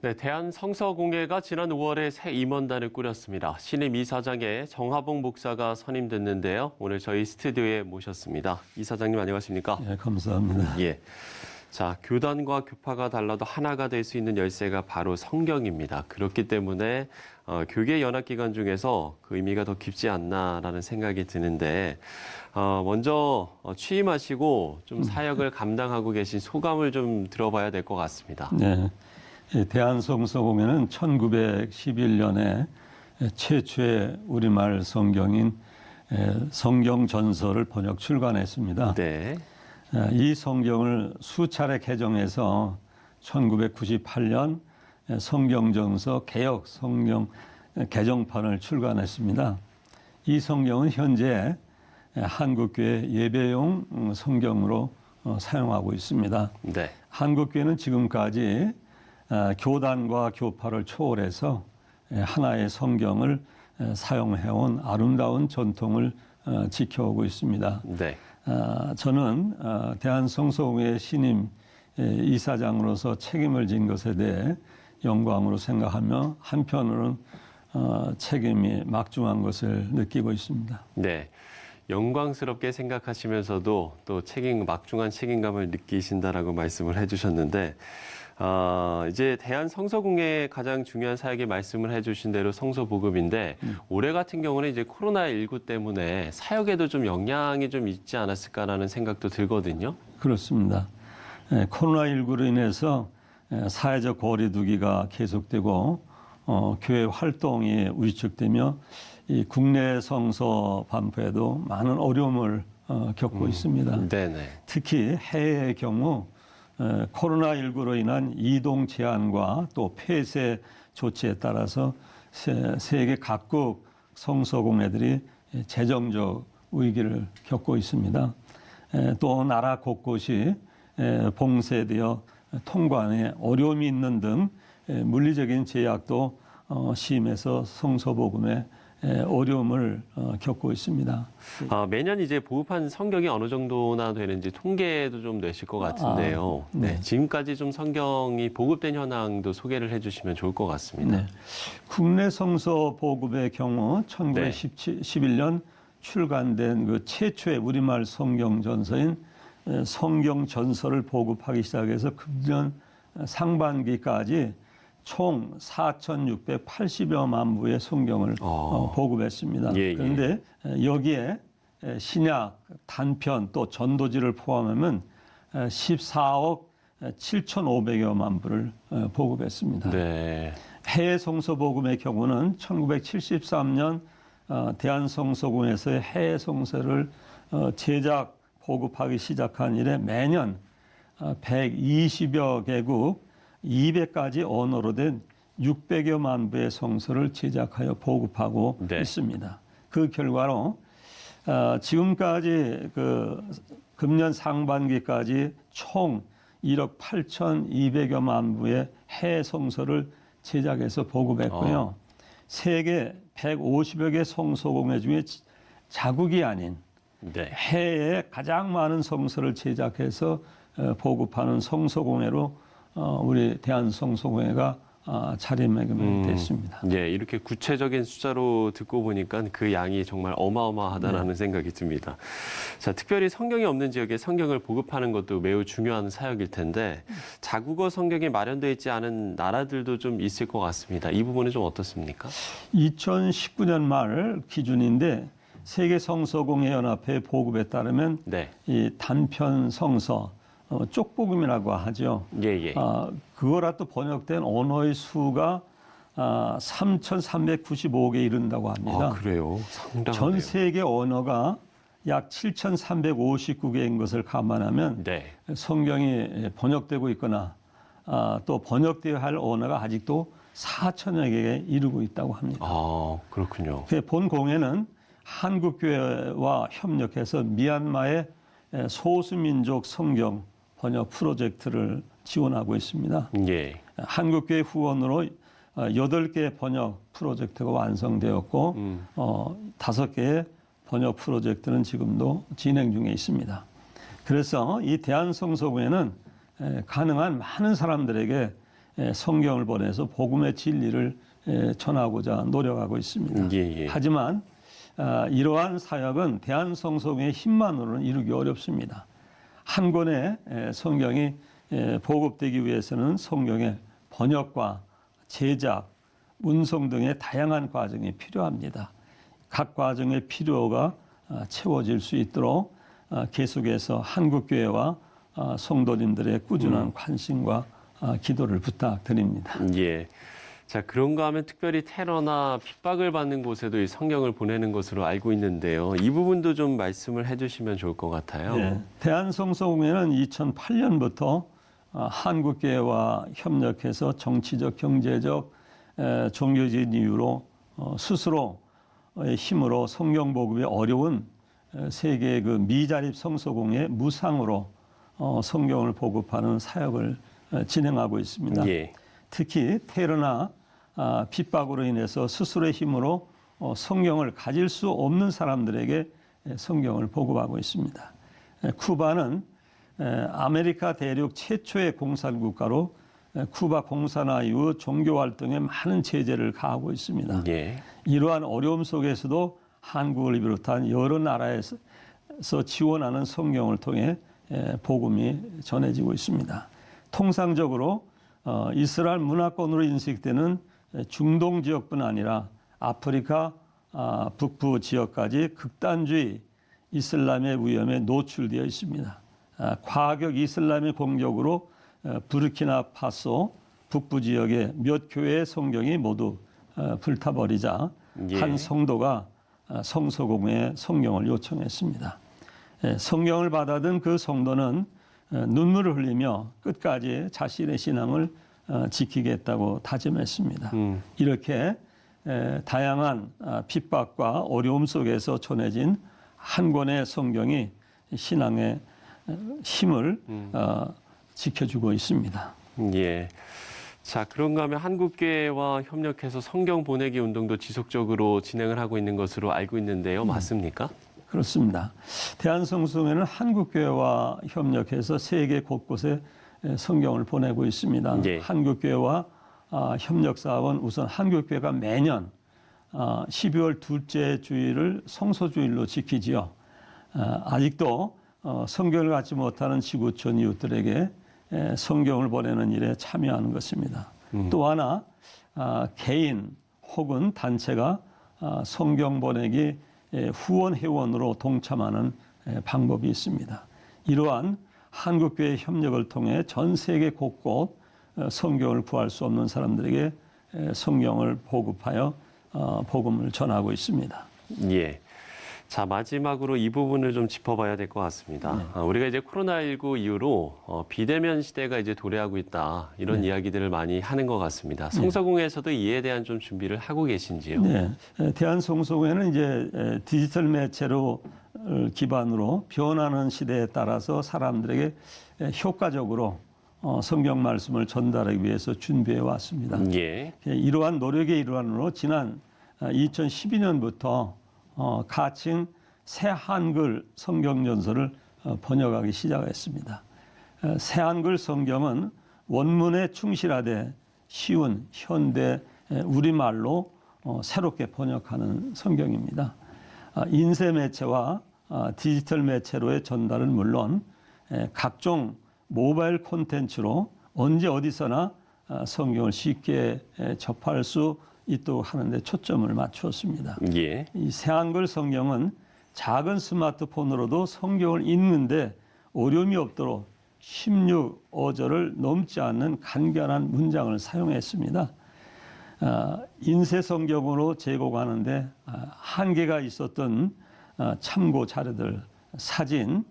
네, 대한성서공회가 지난 5월에 새 임원단을 꾸렸습니다. 신임 이사장에 정하봉 목사가 선임됐는데요. 오늘 저희 스튜디오에 모셨습니다. 이사장님 안녕하십니까? 예, 감사합니다. 예. 자, 교단과 교파가 달라도 하나가 될 수 있는 열쇠가 바로 성경입니다. 그렇기 때문에 어, 교계 연합 기관 중에서 그 의미가 더 깊지 않나라는 생각이 드는데 어, 먼저 어, 취임하시고 좀 사역을 감당하고 계신 소감을 좀 들어봐야 될 것 같습니다. 네. 이 대한성서공회는 1911년에 최초의 우리말 성경인 성경 전서를 번역 출간했습니다. 네. 이 성경을 수차례 개정해서 1998년 성경 전서 개혁 성경 개정판을 출간했습니다. 이 성경은 현재 한국교회 예배용 성경으로 어, 사용하고 있습니다. 네. 한국교회는 지금까지 어, 교단과 교파를 초월해서 에, 하나의 성경을 에, 사용해온 아름다운 전통을 어, 지켜오고 있습니다. 네. 어, 저는 어, 대한성서공회 신임 에, 이사장으로서 책임을 진 것에 대해 영광으로 생각하며 한편으로는 어, 책임이 막중한 것을 느끼고 있습니다. 네. 영광스럽게 생각하시면서도 또 책임, 막중한 책임감을 느끼신다라고 말씀을 해주셨는데, 어, 이제 대한 성서공회 가장 중요한 사역의 말씀을 해주신 대로 성서보급인데, 올해 같은 경우는 이제 코로나 19 때문에 사역에도 좀 영향이 좀 있지 않았을까라는 생각도 들거든요. 그렇습니다. 에, 코로나 19로 인해서 에, 사회적 거리두기가 계속되고 어, 교회 활동이 위축되며 이 국내 성서 반포에도 많은 어려움을 어, 겪고 있습니다. 네네. 특히 해외의 경우 에, 코로나19로 인한 이동 제한과 또 폐쇄 조치에 따라서 세, 세계 각국 성서공회들이 재정적 위기를 겪고 있습니다. 에, 또 나라 곳곳이 에, 봉쇄되어 통관에 어려움이 있는 등 에, 물리적인 제약도 어, 심해서 성서복음에 에, 어려움을 어, 겪고 있습니다. 아, 매년 이제 보급한 성경이 어느 정도나 되는지 통계도 좀 내실 것 같은데요. 아, 네. 네. 지금까지 좀 성경이 보급된 현황도 소개를 해주시면 좋을 것 같습니다. 네. 국내 성서 보급의 경우 네. 1911년 출간된 그 최초의 우리말 성경 전서인 에, 성경 전서를 보급하기 시작해서 금년 상반기까지 총 4,680여만 부의 성경을 어. 어, 보급했습니다. 예, 예. 그런데 에, 여기에 에, 신약, 단편 또 전도지를 포함하면 에, 14억 7,500여만 부를 어, 보급했습니다. 네. 해외 성서 복음의 경우는 1973년 어, 대한성서공회에서의 해외 성서를 어, 제작 보급하기 시작한 이래 매년 어, 120여 개국 200가지 언어로 된 600여만 부의 성서를 제작하여 보급하고 네. 있습니다. 그 결과로 어, 지금까지 그 금년 상반기까지 총 1억 8,200여만 부의 해외 성서를 제작해서 보급했고요. 어. 세계 150여 개 성서공회 중에 지- 자국이 아닌 네. 해외에 가장 많은 성서를 제작해서 어, 보급하는 성서공회로 어, 우리 대한성서공회가 아, 자리매김이 음. 됐습니다. 예, 이렇게 구체적인 숫자로 듣고 보니까 그 양이 정말 어마어마하다라는 생각이 듭니다. 자, 특별히 성경이 없는 지역에 성경을 보급하는 것도 매우 중요한 사역일 텐데 자국어 성경이 마련되어 있지 않은 나라들도 좀 있을 것 같습니다. 이 부분은 좀 어떻습니까? 2019년 말 기준인데 세계 성서공회 연합회 보급에 따르면 네. 이 단편 성서 어, 쪽복음이라고 하죠. 예, 예. 아, 그거라 또 번역된 언어의 수가 아, 3,395개 이른다고 합니다. 아, 그래요. 상당하네요. 전 세계 언어가 약 7,359개인 것을 감안하면 네. 성경이 번역되고 있거나 아, 또 번역되어야 할 언어가 아직도 4천여 개에 이르고 있다고 합니다. 아, 그렇군요. 그본 공회는 한국교회와 협력해서 미얀마의 소수민족 성경 번역 프로젝트를 지원하고 있습니다. 예. 한국교회 후원으로 어, 여덟 개 번역 프로젝트가 완성되었고 음. 어, 다섯 개의 번역 프로젝트는 지금도 진행 중에 있습니다. 그래서 이 대한성서공회는 에, 가능한 많은 사람들에게 에, 성경을 보내서 복음의 진리를 에, 전하고자 노력하고 있습니다. 예, 예. 하지만 아, 이러한 사역은 대한성송의 힘만으로는 이루기 어렵습니다. 한 권의 에, 성경이 에, 보급되기 위해서는 성경의 번역과 제작, 운송 등의 다양한 과정이 필요합니다. 각 과정의 필요가 아, 채워질 수 있도록 아, 계속해서 한국교회와 아, 성도님들의 꾸준한 관심과 아, 기도를 부탁드립니다. 예. 자, 그런가 하면 특별히 테러나 핍박을 받는 곳에도 이 성경을 보내는 것으로 알고 있는데요. 이 부분도 좀 말씀을 해주시면 좋을 것 같아요. 네. 대한성서공회는 2008년부터 아, 한국교회와 협력해서 정치적, 경제적, 에, 종교적인 이유로 어, 스스로의 힘으로 성경 보급이 어려운 에, 세계의 그 미자립 성서공회 무상으로 어, 성경을 보급하는 사역을 에, 진행하고 있습니다. 예. 특히 테러나 아, 핍박으로 인해서 스스로의 힘으로 어, 성경을 가질 수 없는 사람들에게 에, 성경을 보급하고 있습니다. 에, 쿠바는 에, 아메리카 대륙 최초의 공산 국가로 에, 쿠바 공산화 이후 종교 활동에 많은 제재를 가하고 있습니다. 예. 이러한 어려움 속에서도 한국을 비롯한 여러 나라에서 지원하는 성경을 통해 에, 복음이 전해지고 있습니다. 통상적으로 어, 이스라엘 문화권으로 인식되는 중동 지역뿐 아니라 아프리카 아, 북부 지역까지 극단주의 이슬람의 위험에 노출되어 있습니다. 아, 과격 이슬람의 공격으로 어, 부르키나파소 북부 지역의 몇 교회의 성경이 모두 어, 불타버리자 예. 한 성도가 아, 성서공회에 성경을 요청했습니다. 예, 성경을 받아든 그 성도는 어, 눈물을 흘리며 끝까지 자신의 신앙을 어, 지키겠다고 다짐했습니다. 음. 이렇게 에, 다양한 아, 핍박과 어려움 속에서 전해진 한 권의 성경이 신앙의 어, 힘을 어, 지켜주고 있습니다. 예. 자, 그런가 하면 한국교회와 협력해서 성경 보내기 운동도 지속적으로 진행을 하고 있는 것으로 알고 있는데요. 맞습니까? 그렇습니다. 대한성송회는 한국교회와 협력해서 세계 곳곳에 에, 성경을 보내고 있습니다. 예. 한국교회와 아, 협력 사업은 우선 한국교회가 매년 아, 12월 둘째 주일을 성소주일로 지키지요. 아, 아직도 어, 성경을 갖지 못하는 지구촌 이웃들에게 에, 성경을 보내는 일에 참여하는 것입니다. 또 하나 아, 개인 혹은 단체가 아, 성경 보내기 에, 후원 회원으로 동참하는 에, 방법이 있습니다. 이러한 한국교회 협력을 통해 전 세계 곳곳 어, 성경을 구할 수 없는 사람들에게 에, 성경을 보급하여 어, 복음을 전하고 있습니다. 예. 자, 마지막으로 이 부분을 좀 짚어봐야 될 것 같습니다. 아, 우리가 이제 코로나19 이후로 어, 비대면 시대가 이제 도래하고 있다. 이런 이야기들을 많이 하는 것 같습니다. 성서공회에서도 이에 대한 좀 준비를 하고 계신지요? 네, 에, 대한성소회는 이제 에, 디지털 매체로 어, 기반으로 변하는 시대에 따라서 사람들에게 에, 효과적으로 어, 성경 말씀을 전달하기 위해서 준비해 왔습니다. 예. 예, 이러한 노력의 일환으로 지난 2012년부터 어, 가칭 새 한글 성경 전서를 어, 번역하기 시작했습니다. 어, 새 한글 성경은 원문에 충실하되 쉬운 현대 에, 우리말로 어, 새롭게 번역하는 성경입니다. 아, 인쇄 매체와 아, 디지털 매체로의 전달은 물론 에, 각종 모바일 콘텐츠로 언제 어디서나 아, 성경을 쉽게 에, 접할 수 있도록 하는데 초점을 맞추었습니다. 예. 이 새한글 성경은 작은 스마트폰으로도 성경을 읽는데 어려움이 없도록 16어절을 넘지 않는 간결한 문장을 사용했습니다. 아, 인쇄 성경으로 제공하는데 아, 한계가 있었던 아, 참고 자료들, 사진,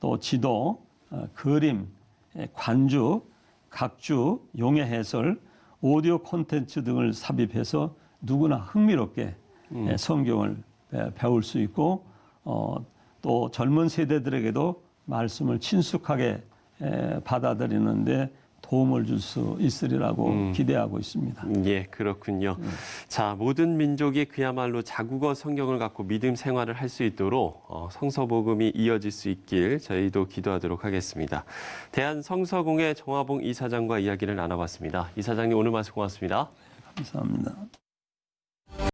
또 지도, 아, 그림, 에, 관주, 각주, 용해 해설, 오디오 콘텐츠 등을 삽입해서 누구나 흥미롭게 에, 성경을 에, 배울 수 있고 어, 또 젊은 세대들에게도 말씀을 친숙하게 에, 받아들이는데 도움을 줄 수 있으리라고 음. 기대하고 있습니다. 예, 그렇군요. 자, 모든 민족이 그야말로 자국어 성경을 갖고 믿음 생활을 할 수 있도록 어, 성서복음이 이어질 수 있길 저희도 기도하도록 하겠습니다. 대한 성서공회 정화봉 이사장과 이야기를 나눠봤습니다. 이사장님 오늘 말씀 고맙습니다. 감사합니다.